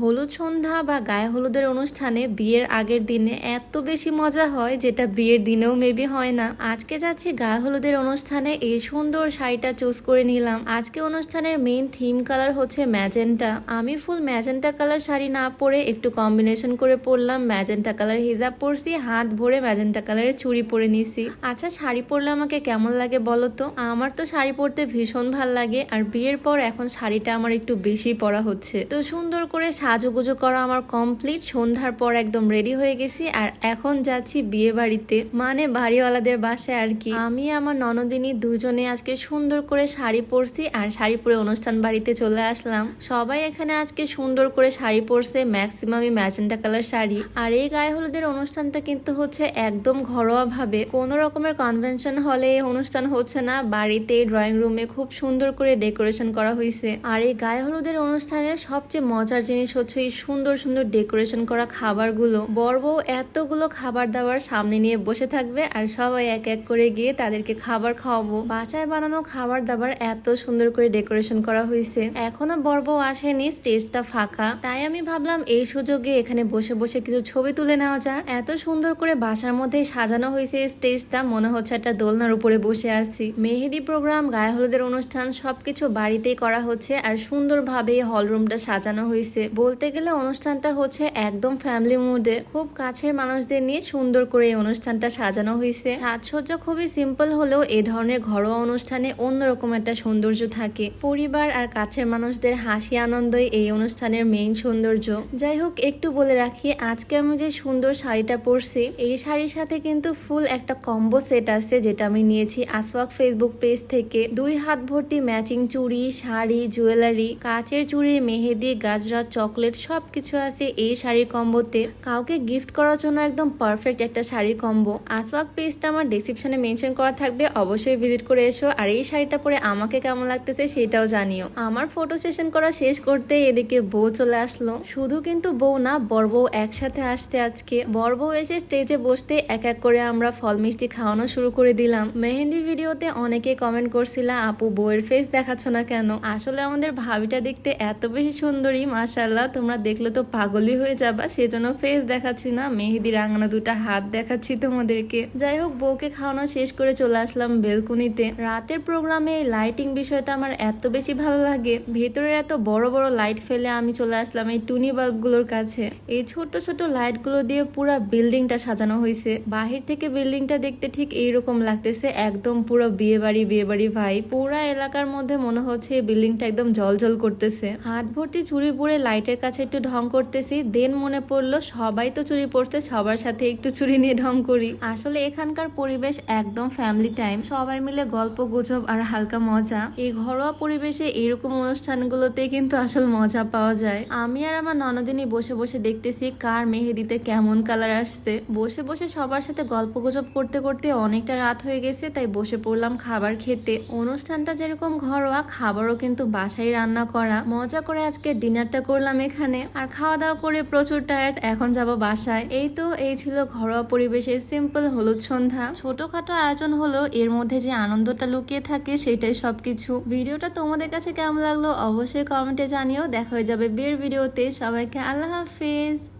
হলুদ সন্ধ্যা বা গায়ে হলুদের অনুষ্ঠানে বিয়ের আগের দিনে এত বেশি মজা হয় যেটা বিয়ের দিনেও মেবি হয় না। আজকে যাচ্ছি গায়ে হলুদের অনুষ্ঠানে, এই সুন্দর শাড়িটা চুজ করে নিলাম। আজকে অনুষ্ঠানের মেইন থিম কালার হচ্ছে ম্যাজেন্টা আমি ফুল ম্যাজেন্টা কালার শাড়ি না পরে একটু কম্বিনেশন করে পরলাম ম্যাজেন্টা কালার হিজাব পরছি, হাত ভরে ম্যাজেন্টা কালারের চুড়ি পরে নিছি। আচ্ছা শাড়ি পরলে আমাকে কেমন লাগে বলো তো? আমার তো শাড়ি পরতে ভীষণ ভালো লাগে, আর বিয়ের পর এখন শাড়িটা আমার একটু বেশি পরা হচ্ছে। তো সুন্দর করে সাজুগুজু করা আমার কমপ্লিট সন্ধ্যার পর একদম রেডি হয়ে গেছি। আর এখন যাচ্ছি বিয়ে বাড়িতে। মানে বাড়িওয়ালাদের বাসায় আর কি। আমি আমার ননদিনী দুজনে আজকে সুন্দর করে শাড়ি পরছি আর শাড়ি পরে অনুষ্ঠান বাড়িতে চলে আসলাম। সবাই এখানে আজকে সুন্দর করে শাড়ি পরছে ম্যাক্সিমামই ম্যাজেন্টা কালার শাড়ি। আর এই গায়ে হলুদের অনুষ্ঠানটা কিন্তু হচ্ছে একদম ঘরোয়া ভাবে কোনো রকমের কনভেনশন হলে অনুষ্ঠান হচ্ছে না। বাড়িতে ড্রয়িং রুমে খুব সুন্দর করে ডেকোরেশন করা হয়েছে আর এই গায়ে হলুদের অনুষ্ঠানে সবচেয়ে মজার জিনিস হচ্ছে এই সুন্দর সুন্দর ডেকোরেশন করা খাবারগুলো। বর বউ এতগুলো খাবার দাবার সামনে নিয়ে বসে থাকবে আর সবাই এক এক করে গিয়ে তাদেরকে খাবার খাওয়াবো। বাসায় বানানো খাবার দাবার এত সুন্দর করে ডেকোরেশন করা হয়েছে। এখনও বর বউ আসেনি, স্টেজটা ফাঁকা। তাই আমি ভাবলাম এই সুযোগে এখানে বসে বসে কিছু ছবি তুলে নেওয়া যায় এত সুন্দর করে বাসার মধ্যে সাজানো হয়েছে স্টেজটা, মনে হচ্ছে একটা দোলনার উপরে বসে আছি। মেহেদি প্রোগ্রাম, গায়ে হলুদের অনুষ্ঠান, সবকিছু বাড়িতেই করা হচ্ছে আর সুন্দরভাবে হল রুমটা সাজানো হয়েছে। বলতে গেলে অনুষ্ঠানটা হচ্ছে একদম ফ্যামিলি মুডে খুব কাছের মানুষদের নিয়ে সুন্দর করে এই অনুষ্ঠানটা সাজানো হয়েছে সাজসজ্জা খুবই সিম্পল হলেও এই ধরনের ঘরোয়া অনুষ্ঠানে অন্যরকম একটা সৌন্দর্য থাকে। পরিবার আর কাছের মানুষদের হাসি আনন্দই এই অনুষ্ঠানের মেইন সৌন্দর্য। যাই হোক, একটু বলে রাখি, আজকে আমি যে সুন্দর শাড়িটা পরছি, এই শাড়ির সাথে কিন্তু ফুল একটা কম্বো সেট আছে যেটা আমি নিয়েছি আসওয়াক ফেসবুক পেজ থেকে। দুই হাত ভর্তি ম্যাচিং চুড়ি, শাড়ি জুয়েলারি কাচের চুড়ি, মেহেদি, গাজরা চকলেট সব কিছু আছে এই শাড়ির কম্বোতে। কাউকে গিফট করার জন্য একদম পারফেক্ট একটা শাড়ির কম্বো। আসওয়াক পেজটা আমার ডেসক্রিপশনে মেনশন করা থাকবে, অবশ্যই ভিজিট করে এসো। আর এই শাড়িটা পরে আমাকে কেমন লাগতেছে সেটাও জানিও। আমার ফটো সেশন করা শেষ করতে এদিকে বউ চলে আসলো। শুধু কিন্তু বউ না, বর বউ একসাথে আসছে আজকে। বর বউ এসে স্টেজে বসতে এক এক করে আমরা ফল মিষ্টি খাওয়ানো শুরু করে দিলাম। মেহেন্দি ভিডিওতে অনেকে কমেন্ট করছিল, আপু, বউয়ের ফেস দেখাচ্ছ না কেন? আসলে আমাদের ভাবিটা দেখতে এত বেশি সুন্দরী মাশাল্লাহ তোমরা দেখলে তো পাগলই হয়ে যাবা, সেজন্য ফেস দেখাচ্ছি না, মেহেদি রাঙানো দুটা হাত দেখাচ্ছি তোমাদেরকে। যাই হোক, বউকে খাওয়ানো শেষ করে চলে আসলাম বেলকুনিতে। রাতের প্রোগ্রামে লাইটিং বিষয়টা আমার এত বেশি ভালো লাগে। ভেতরের এত বড় বড় লাইট ফেলে আমি চলে আসলাম এই টুনি বাল্বগুলোর কাছে। এই ছোট ছোট লাইটগুলো দিয়ে পুরো বিল্ডিংটা সাজানো হয়েছে। বাহির থেকে বিল্ডিংটা দেখতে ঠিক এইরকম লাগতেছে, একদম পুরো বিয়ে বাড়ি বিয়ে বাড়ি ভাই পুরা এলাকার মধ্যে মনে হচ্ছে বিল্ডিংটা একদম জল জল করতেছে। হাত ভর্তি চুরি পরে লাইটের কাছে একটু ঢং করতেছি, দেন মনে পড়ল সবাই তো চুরি পড়তে সবার সাথে একটু চুরি নিয়ে ঢং করি। আসলে এখানকার পরিবেশ একদম ফ্যামিলি টাইম সবাই মিলে গল্প গুজব আর হালকা মজা। এই ঘরোয়া পরিবেশে এরকম অনুষ্ঠানগুলোতে কিন্তু আসল মজা পাওয়া যায়। আমি আর আমার ননদিনী বসে বসে দেখতেছি কার মেহেদিতে কেমন কালার আসছে। বসে বসে সবার সাথে গল্প গুজব করতে করতে অনেকটা রাত হয়ে গেছে, তাই বসে পড়লাম খাবার খেতে। অনুষ্ঠানটা যেরকম ঘরোয়া, খাবারও কিন্তু বাসায় রান্না করা। মজা করে আজকে ডিনারটা করলাম এখানে। আর খাওয়া দাওয়া করে প্রচুর টায়ার্ড এখন যাব বাসায়। এই তো, এই ছিল ঘরোয়া পরিবেশে সিম্পল হলুদ সন্ধ্যা। ছোটখাটো আয়োজন হলো, এর মধ্যে যে আনন্দটা লুকিয়ে থাকে সেটাই সবকিছু। ভিডিওটা তোমাদের কাছে কেমন লাগল অবশ্যই কমেন্টে জানিও। দেখা হয়ে যাবে বিয়ের ভিডিওতে। সবাইকে আল্লাহ হাফিজ।